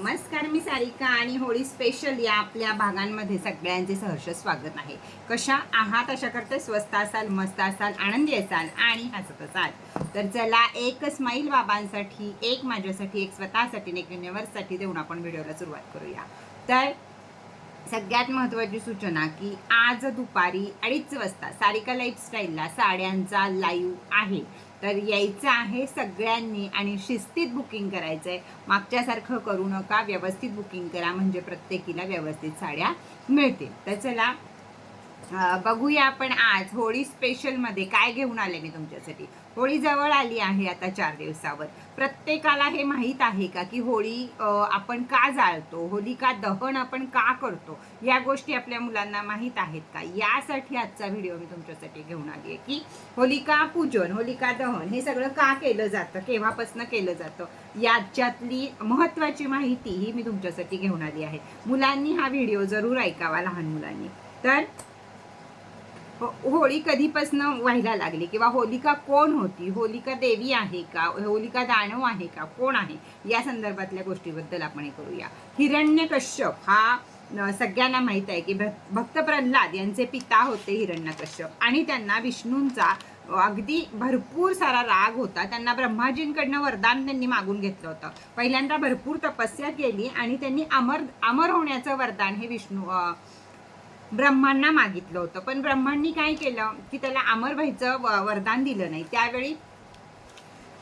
नमस्कार मी सारिका आणि होळी स्पेशल या आपल्या भागांमध्ये सगळ्यांचे सहर्ष स्वागत आहे. कशा आहात? अशा करते स्वस्त असाल मस्त असाल आनंदी असाल आणि हसत असाल. तर चला एक स्माईल बाबांसाठी एक माझ्यासाठी एक स्वतःसाठी एक युनिव्हर्ससाठी देऊन आपण व्हिडिओला सुरुवात करूया. तर सगळ्यात महत्त्वाची सूचना की आज दुपारी अडीच वाजता सारिका लाईफस्टाईलला साड्यांचा लाईव्ह आहे. तर यायचं आहे सगळ्यांनी आणि शिस्तीत बुकिंग करायचं आहे मागच्यासारखं करू नका व्यवस्थित बुकिंग करा म्हणजे प्रत्येकीला व्यवस्थित साड्या मिळतील. तर चला बघूया आपण आज होळी स्पेशलमध्ये काय घेऊन आले मी तुमच्यासाठी. होळी जवळ आली आहे आता चार दिवसावर. प्रत्येकाला हे माहीत आहे का की होळी आपण का जाळतो? होलिका दहन आपण का करतो? या गोष्टी आपल्या मुलांना माहीत आहेत का? यासाठी आजचा व्हिडिओ मी तुमच्यासाठी घेऊन आली आहे की होलिका पूजन होलिका दहन हे सगळं का केलं जातं? केव्हापासून केलं जातं? याच्यातली महत्त्वाची माहिती ही मी तुमच्यासाठी घेऊन आली आहे. मुलांनी हा व्हिडिओ जरूर ऐकावा लहान मुलांनी. तर होळी कधीपासनं व्हायला लागली? किंवा होलिका कोण होती? होलिका देवी आहे का? होलिका दानव आहे का? कोण आहे? या संदर्भातल्या गोष्टीबद्दल आपण हे करूया. हिरण्य कश्यप हा सगळ्यांना माहीत आहे की भक्त प्रल्हाद यांचे पिता होते हिरण्यकश्यप. आणि त्यांना विष्णूंचा अगदी भरपूर सारा राग होता. त्यांना ब्रह्माजींकडनं वरदान त्यांनी मागून घेतलं होतं. पहिल्यांदा भरपूर तपस्या केली आणि त्यांनी अमर अमर होण्याचं वरदान हे विष्णू ब्रह्मांना मागितलं होतं. पण ब्रह्मांनी काय केलं? की त्याला अमर व्हायचं व- वरदान दिलं नाही. त्यावेळी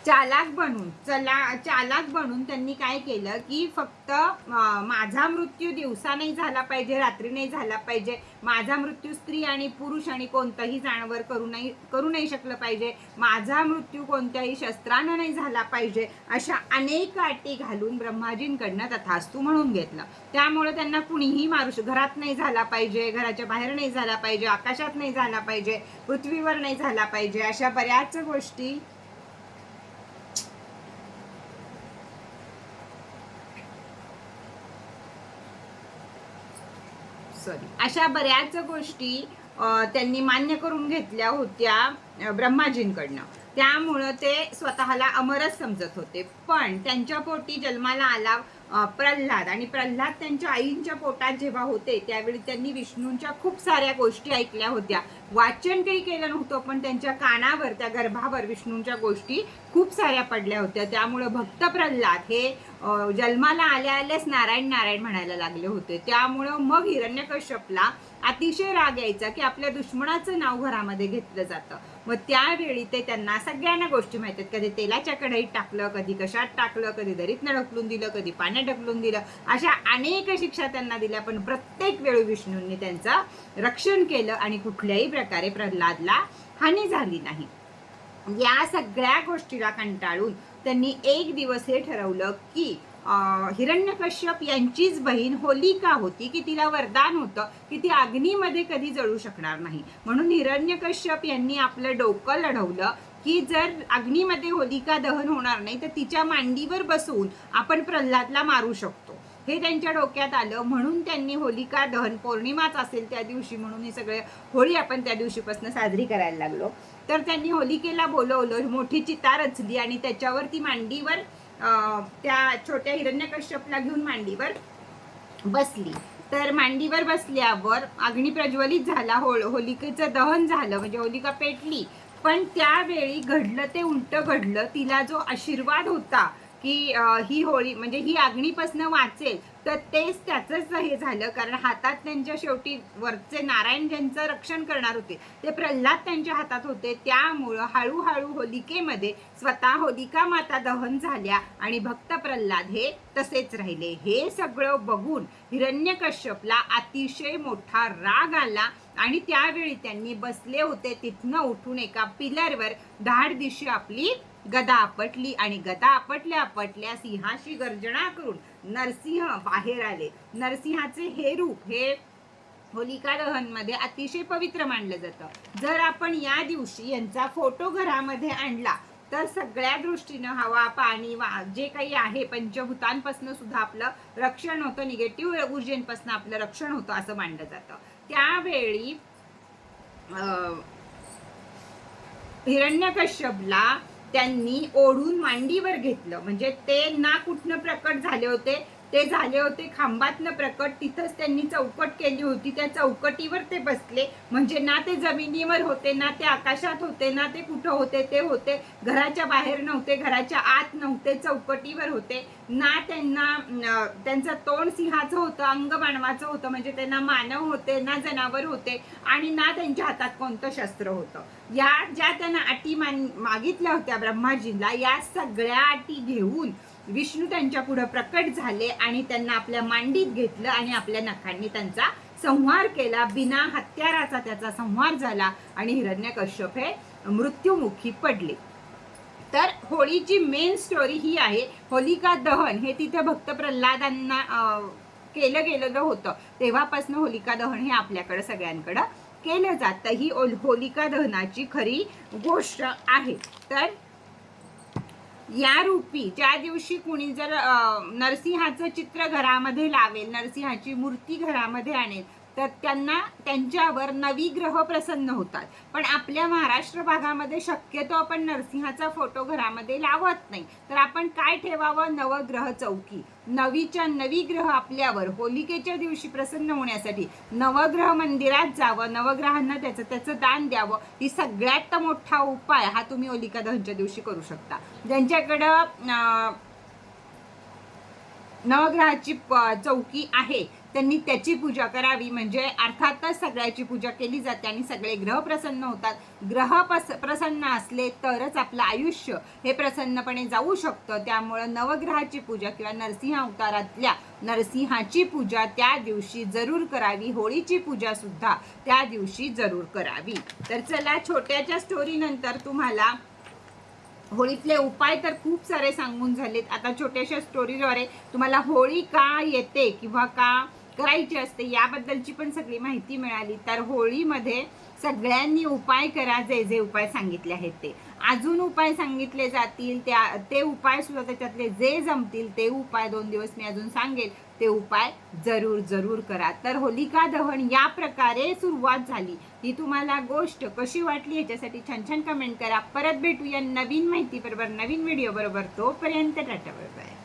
चालाक बनून चला चालाक बनून त्यांनी काय केलं की फक्त माझा मृत्यू दिवसा नाही झाला पाहिजे रात्री नाही झाला पाहिजे. माझा मृत्यू स्त्री आणि पुरुष आणि कोणतंही जाणवर करू नाही करू नाही शकलं पाहिजे. माझा मृत्यू कोणत्याही शस्त्रानं नाही झाला पाहिजे अशा अनेक अटी घालून ब्रह्माजींकडनं तथास्तू म्हणून घेतलं. त्यामुळे त्यांना कुणीही मारू श- घरात नाही झाला पाहिजे घराच्या बाहेर नाही झाला पाहिजे आकाशात नाही झाला पाहिजे पृथ्वीवर नाही झाला पाहिजे अशा बऱ्याच गोष्टी सॉरी अशा बऱ्याच गोष्टी त्यांनी मान्य करून घेतल्या होत्या ब्रह्माजींकडनं. त्यामुळं ते स्वतःला अमरच समजत होते. पण त्यांच्या पोटी जन्माला आला प्रल्हाद. आणि प्रल्हाद त्यांच्या आईंच्या पोटात जेव्हा होते त्यावेळी त्यांनी विष्णूंच्या खूप साऱ्या गोष्टी ऐकल्या होत्या. वाचन काही केलं नव्हतं पण त्यांच्या कानावर त्या गर्भावर विष्णूंच्या गोष्टी खूप साऱ्या पडल्या होत्या. त्यामुळं भक्त प्रल्हाद हे जन्माला आल्या आल्याच नारायण नारायण म्हणायला लागले होते. त्यामुळं मग हिरण्यकश्यपला अतिशय राग यायचा की आपल्या दुश्मनाचं नाव घरामध्ये घेतलं जातं. मग त्यावेळी ते त्यांना सगळ्यांना गोष्टी माहिती आहेत. कधी तेलाच्या कढईत टाकलं कधी कशात टाकलं कधी दरीतनं ढकलून दिलं कधी पाण्यात ढकलून दिलं. अशा अनेक शिक्षा त्यांना दिल्या पण प्रत्येक वेळी विष्णूंनी त्यांचं रक्षण केलं आणि कुठल्याही प्रकारे प्रल्हादला हानी झाली नाही. या सगळ्या गोष्टीला कंटाळून त्यांनी एक दिवस हे ठरवलं की हिरण्यकश्यप यांचीच बहीण होलिका होती की तिला वरदान होतं की ती अग्नीमध्ये कधी जळू शकणार नाही. म्हणून हिरण्यकश्यप यांनी आपलं डोकं लढवलं की जर अग्नीमध्ये होलिका दहन होणार नाही तर तिच्या मांडीवर बसवून आपण प्रल्हादला मारू शकतो. हे त्यांच्या डोक्यात आलं. म्हणून त्यांनी होलिका दहन पौर्णिमाच असेल त्या दिवशी म्हणून हे सगळे होळी आपण त्या दिवशीपासून साजरी करायला लागलो. तर त्यांनी होलिकेला बोलवलं मोठी चिता रचली आणि त्याच्यावर ती मांडीवर अं, त्या छोट्या हिरण्यकश्यपला घेऊन मांडीवर बसली. तर मांडीवर बसल्यावर अग्नी प्रज्वलित झाला. हो होलिकेचं दहन झालं. म्हणजे होलिका पेटली. पण त्यावेळी घडलं ते उलट घडलं तिला जो आशीर्वाद होता की ही होळी म्हणजे ही अग्नीपासून वाचेल तर तेच त्याचंच हे झालं. कारण हातात त्यांच्या शेवटी वरचे नारायण ज्यांचं रक्षण करणार होते ते प्रल्हाद त्यांच्या हातात होते. त्यामुळं हळूहळू होलिकेमध्ये स्वतः होलिका माता दहन झाल्या आणि भक्त प्रल्हाद हे तसेच राहिले. हे सगळं बघून हिरण्यकश्यपला अतिशय मोठा राग आला आणि त्यावेळी त्यांनी बसले होते तिथनं उठून एका पिलरवर. धाड दिशी आपली गदा आपटली आणि गदा आपटल्या आपटल्या सिंहाशी गर्जना करून नरसिंह बाहेर आले. नरसिंहाचे हे रूप हे होलिका दहनमध्ये अतिशय पवित्र मानलं जातं. जर आपण या दिवशी यांचा फोटो घरामध्ये आणला तर सगळ्या दृष्टीनं हवा पाणी वा जे काही आहे पंचभूतांपासून सुद्धा आपलं रक्षण होतं निगेटिव्ह ऊर्जेपासून आपलं रक्षण होतं असं मानलं जातं. त्यावेळी अं, हिरण्यकश्यपला त्यांनी ओढून मांडीवर घेतलं. म्हणजे ते ना कुठनं प्रकट झाले होते ते झाले होते खांबातनं प्रकट. तिथंच त्यांनी चौकट केली होती. त्या चौकटीवर ते बसले. म्हणजे ना ते जमिनीवर होते ना ते आकाशात होते ना ते कुठं होते ते होते. घराच्या बाहेर नव्हते घराच्या आत नव्हते चौकटीवर होते. ना त्यांना त्यांचं तोंड सिंहाचं होतं अंग मानवाचं होतं. म्हणजे त्यांना मानव होते ना जनावर होते. आणि ना त्यांच्या हातात कोणतं शस्त्र होतं. या ज्या त्यांना अटी मान मागितल्या होत्या ब्रह्माजींना या सगळ्या अटी घेऊन विष्णू त्यांच्या पुढे प्रकट झाले आणि त्यांना आपल्या मांडीत घेतलं आणि आपल्या नखांनी त्यांचा संहार केला. बिना हत्याराचा त्याचा संहार झाला आणि हिरण्यकश्यप हे मृत्युमुखी पडले. तर होळीची मेन स्टोरी ही आहे. होलिका दहन हे तिथे भक्त प्रल्हादांना केलं गेलेलं होतं. तेव्हापासून होलिका दहन हे आपल्याकडं सगळ्यांकडं केलं जातं. ही होलिका दहनाची खरी गोष्ट आहे. तर या रूपी ज्या दिवशी कुणी जर नरसिंहाचं चित्र घरामध्ये लावेल नरसिंहाची मूर्ती घरामध्ये आणेल तर त्यांना त्यांच्यावर नवी ग्रह प्रसन्न होतात. पण आपल्या महाराष्ट्र भागामध्ये शक्यतो आपण नरसिंहाचा फोटो घरामध्ये लावत नाही. तर आपण काय ठेवावं? नवग्रह चौकी. नवीच्या नवी ग्रह आपल्यावर होलिकेच्या दिवशी प्रसन्न होण्यासाठी. नवग्रह मंदिरात जावं नवग्रहांना त्याचं त्याचं दान द्यावं. ही सगळ्यात मोठा उपाय हा तुम्ही होलिका दहनच्या दिवशी करू शकता. ज्यांच्याकडं नवग्रहाची प- चौकी आहे त्यांनी त्याची पूजा करावी. म्हणजे अर्थातच सगळ्याची पूजा केली जाते आणि सगळे ग्रह प्रसन्न होतात. ग्रह पस प्रसन्न असले तरच आपलं आयुष्य हे प्रसन्नपणे जाऊ शकतं. त्यामुळं नवग्रहाची पूजा किंवा नरसिंह अवतारातल्या नरसिंहाची पूजा त्या दिवशी जरूर करावी. होळीची पूजा सुद्धा त्या दिवशी जरूर करावी. तर चला छोट्याच्या स्टोरीनंतर तुम्हाला होळीतले उपाय तर खूप सारे सांगून झालेत. आता छोट्याशा स्टोरीद्वारे तुम्हाला होळी का येते किंवा का करायची असते याबद्दलची पण सगळी माहिती मिळाली. तर होळीमध्ये सगळ्यांनी उपाय करा जे जे उपाय सांगितले आहेत ते. अजून उपाय सांगितले जातील त्या ते उपाय सुद्धा त्याच्यातले जे जमतील ते उपाय दोन दिवस मी अजून सांगेल. ते उपाय जरूर जरूर करा. तर होलिका दहन या प्रकारे सुरुवात झाली. ही तुम्हाला गोष्ट कशी वाटली याच्यासाठी छान छान कमेंट करा. परत भेटूया नवीन माहितीबरोबर नवीन व्हिडिओ बरोबर. तोपर्यंत टाटा बाय